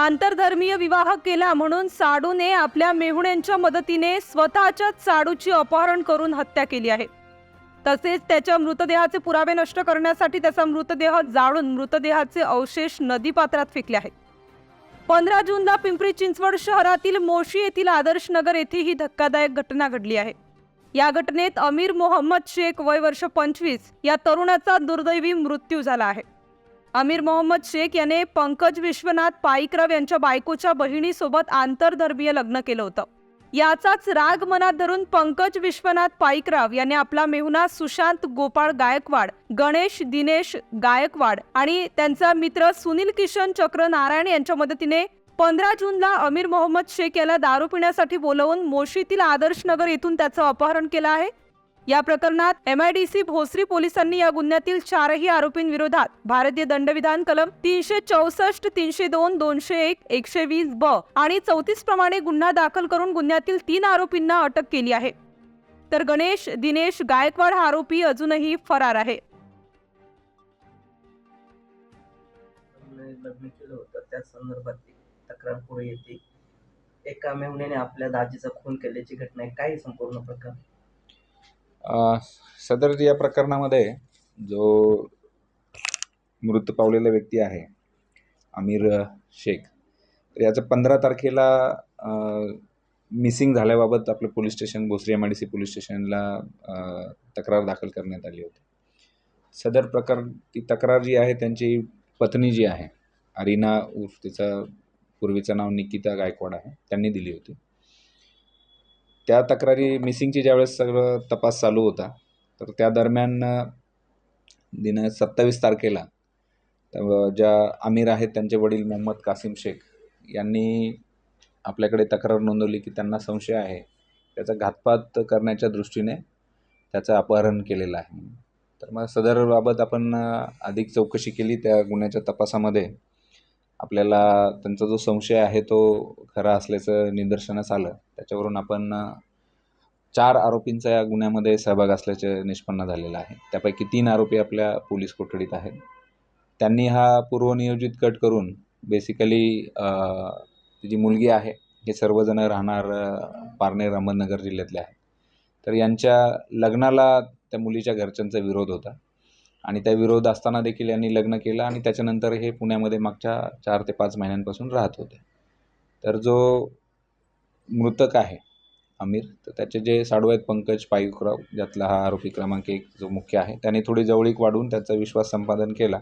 आंतरधर्मीय विवाह केला म्हणून साडूने आपल्या मेहुण्यांच्या मदतीने स्वतःच्याच साडूची अपहरण करून हत्या केली आहे. तसेच त्याच्या मृतदेहाचे पुरावे नष्ट करण्यासाठी त्याचा मृतदेह जाळून मृतदेहाचे अवशेष नदीपात्रात फेकले आहेत. पंधरा जूनला पिंपरी चिंचवड शहरातील मोशी येथील आदर्श नगर येथे ही धक्कादायक घटना घडली आहे. या घटनेत अमीर मोहम्मद शेख वय वर्ष पंचवीस या तरुणाचा दुर्दैवी मृत्यू झाला आहे. अमीर मोहम्मद शेख याने पंकज विश्वनाथ पाईकराव यांच्या बायकोच्या बहिणीसोबत आंतरधर्मीय लग्न केलं होतं. याचाच राग मनात धरून पंकज विश्वनाथ पाईकराव याने आपला मेहुणा सुशांत गोपाळ गायकवाड गणेश दिनेश गायकवाड आणि त्यांचा मित्र सुनील किशन चक्र नारायण यांच्या मदतीने पंधरा जूनला अमीर मोहम्मद शेख याला दारू पिण्यासाठी बोलवून मोशीतील आदर्श नगर येथून त्याचं अपहरण केलं आहे. या प्रकरणात एमआयडीसी भोसरी पोलिसांनी या गुन्ह्यातील चारही आरोपींविरोधात भारतीय दंडविधान कलम तीनशे चौसष्ट तीनशे दोन दोनशे एक एकशे वीस ब आणि चौतीस प्रमाणे गुन्हा दाखल करून गुन्ह्यातील तीन आरोपींना अटक केली आहे. तर गणेश दिनेश गायकवाड हा आरोपी अजूनही फरार आहे. लग्न केलं होतं. त्या संदर्भात तक्रार पुढे येते. एका मेहुण्याने आपल्या दाजीचा खून केल्याची घटना आहे. काही संपूर्ण प्रकार सदर या प्रकरणामध्ये जो मृत पावलेला व्यक्ती आहे अमीर शेख तर याचं पंधरा तारखेला मिसिंग झाल्याबाबत आपलं police station Bhosari M I D C police स्टेशनला तक्रार दाखल करण्यात आली होती. सदर प्रकार ती तक्रार जी आहे त्यांची पत्नी जी आहे अरिना उर्फ तिचं पूर्वीचं नाव निकिता गायकवाड आहे त्यांनी दिली होती. त्या तक्रारी मिसिंगची ज्यावेळेस सगळं तपास चालू होता तर त्या दरम्यान दिन सत्तावीस तारखेला तर ज्या आमिर आहेत त्यांचे वडील मोहम्मद कासिम शेख यांनी आपल्याकडे तक्रार नोंदवली की त्यांना संशय आहे. त्याचा घातपात करण्याच्या दृष्टीने त्याचं अपहरण केलेलं आहे. तर मग सदरबाबत आपण अधिक चौकशी केली त्या गुन्ह्याच्या तपासामध्ये. आपल्याला त्यांचा जो संशय आहे तो खरा असल्याचं निदर्शनास आलं. त्याच्यावरून आपण चार आरोपींचा या गुन्ह्यामध्ये सहभाग असल्याचे निष्पन्न झालेलं आहे. त्यापैकी तीन आरोपी आपल्या पोलीस कोठडीत आहेत. त्यांनी हा पूर्वनियोजित कट करून बेसिकली जी मुलगी आहे हे सर्वजण राहणार पारनेर अहमदनगर जिल्ह्यातले आहेत. तर यांच्या लग्नाला त्या मुलीच्या घरच्यांचा विरोध होता. आणि त्या विरोध असताना देखील यांनी लग्न केलं आणि त्याच्यानंतर हे पुण्यामध्ये मागच्या चार ते पाच महिन्यांपासून राहत होते. तर जो मृतक आहे आमिर तर त्याचे जे साडू आहेत पंकज पायुकराव ज्यातला हा आरोपी क्रमांक एक जो मुख्य आहे त्याने थोडी जवळीक वाढवून त्याचा विश्वास संपादन केला.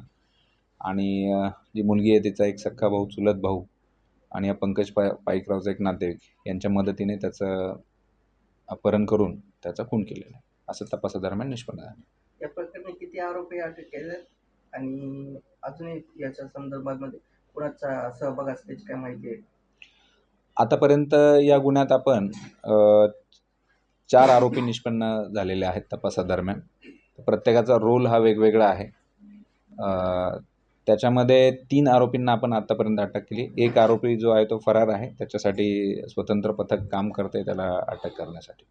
आणि जी मुलगी आहे तिचा एक सख्खा भाऊ चुलत भाऊ आणि या पंकज पा पाईकरावचा एक नातेवाईक यांच्या मदतीने त्याचं अपहरण करून त्याचा खून केलेला आहे. असं तपासादरम्यान निष्पन्न झालं. या प्रकरणी किती आरोपी अटक केले आणि अजूनही याच्या संदर्भामध्ये म्हणजे कुणाचा सहभाग असल्याची काय माहिती आहे? आतापर्यंत या गुन्ह्यात आपण चार आरोपी निष्पन्न झालेले आहेत तपासादरम्यान. प्रत्येकाचा रोल हा वेगवेगळा आहे. त्याच्यामध्ये तीन आरोपींना आपण आतापर्यंत अटक केली. एक आरोपी जो आहे तो फरार आहे. त्याच्यासाठी स्वतंत्र पथक काम करते त्याला अटक करण्यासाठी.